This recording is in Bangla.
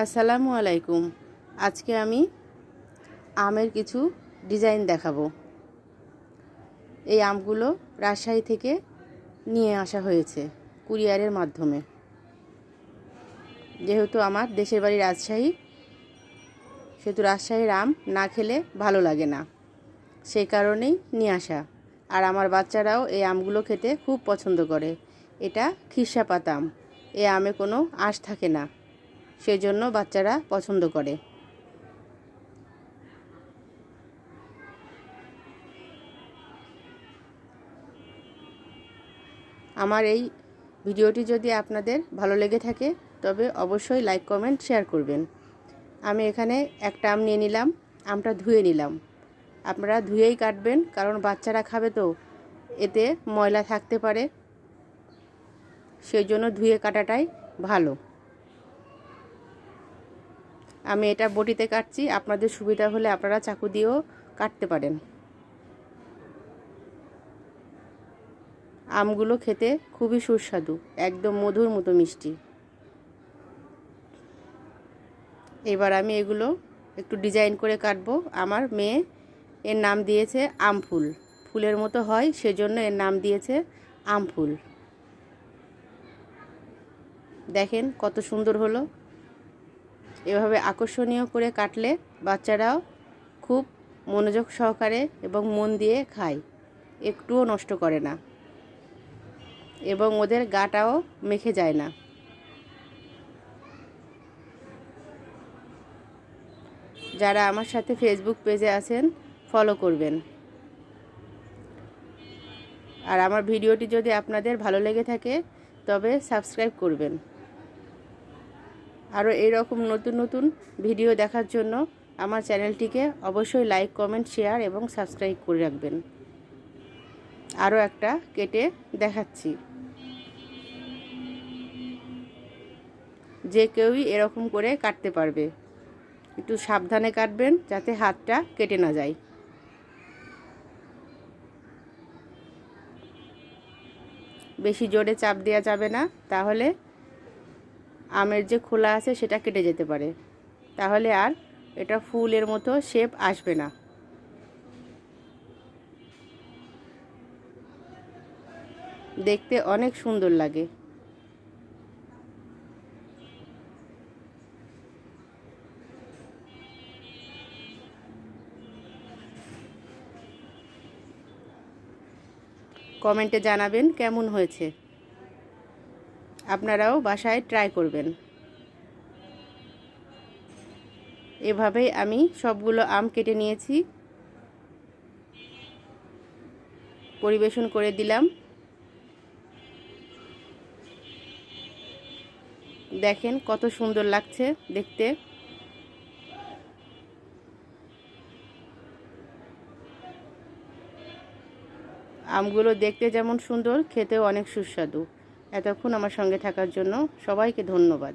আসসালামু আলাইকুম। আজকে আমি আমের কিছু ডিজাইন দেখাবো। এই আমগুলো রাজশাহী থেকে নিয়ে আসা হয়েছে কুরিয়ারের মাধ্যমে। যেহেতু আমার দেশের বাড়ি রাজশাহী, সেহেতু রাজশাহীর আম না খেলে ভালো লাগে না। সেই কারণেই নিয়ে আসা। আর আমার বাচ্চারাও এই আমগুলো খেতে খুব পছন্দ করে। এটা খিসা পাতাম এ আমে কোনো আঁশ থাকে না। সেজন্য বাচ্চারা পছন্দ করে। আমার এই ভিডিওটি যদি আপনাদের ভালো লেগে থাকে, তবে অবশ্যই লাইক, কমেন্ট, শেয়ার করবেন। আমি এখানে একটা আম নিয়ে নিলাম, আমটা ধুয়ে নিলাম। আপনারা ধুয়েই কাটবেন, কারণ বাচ্চারা খাবে তো, এতে ময়লা থাকতে পারে। সেই জন্য ধুয়ে কাটাটাই ভালো। আমি এটা বটিতে কাটছি। আপনাদের সুবিধা হলে আপনারা চাকু দিয়েও কাটতে পারেন। আমগুলো খেতে খুবই সুস্বাদু, একদম মধুর মতো মিষ্টি। এবার আমি এগুলো একটু ডিজাইন করে কাটবো। আমার মেয়ে এর নাম দিয়েছে আম ফুল ফুলের মতো হয়, সেজন্য এর নাম দিয়েছে আম ফুল দেখেন কত সুন্দর হলো। এভাবে আকর্ষণীয় করে কাটলে বাচ্চারাও খুব মনোযোগ সহকারে এবং মন দিয়ে খায়। একটুও নষ্ট করে না। এবং ওদের গাটাও মেখে যায় না। যারা আমার সাথে ফেসবুক পেজে আছেন ফলো করবেন। আর আমার ভিডিওটি যদি আপনাদের ভালো লেগে থাকে, তবে সাবস্ক্রাইব করবেন। আরও এইরকম নতুন নতুন ভিডিও দেখার জন্য আমার চ্যানেলটিকে অবশ্যই লাইক, কমেন্ট, শেয়ার এবং সাবস্ক্রাইব করে রাখবেন। আরও একটা কেটে দেখাচ্ছি। যে কেউই এরকম করে কাটতে পারবে। একটু সাবধানে কাটবেন যাতে হাতটা কেটে না যায়। বেশি জোরে চাপ দেওয়া যাবে না। তাহলে আমের যে খোলা আছে সেটা কেটে যেতে পারে। তাহলে আর এটা ফুলের মতো শেপ আসবে না। দেখতে অনেক সুন্দর লাগে। কমেন্টে জানাবেন কেমন হয়েছে। আপনারাও বাসায় ট্রাই করবেন। এভাবেই আমি সবগুলো আম কেটে নিয়েছি। পরিবেশন করে দিলাম। দেখেন কত সুন্দর লাগছে দেখতে। আমগুলো দেখতে যেমন সুন্দর, খেতেও অনেক সুস্বাদু। এতক্ষণ আমার সঙ্গে থাকার জন্য সবাইকে ধন্যবাদ।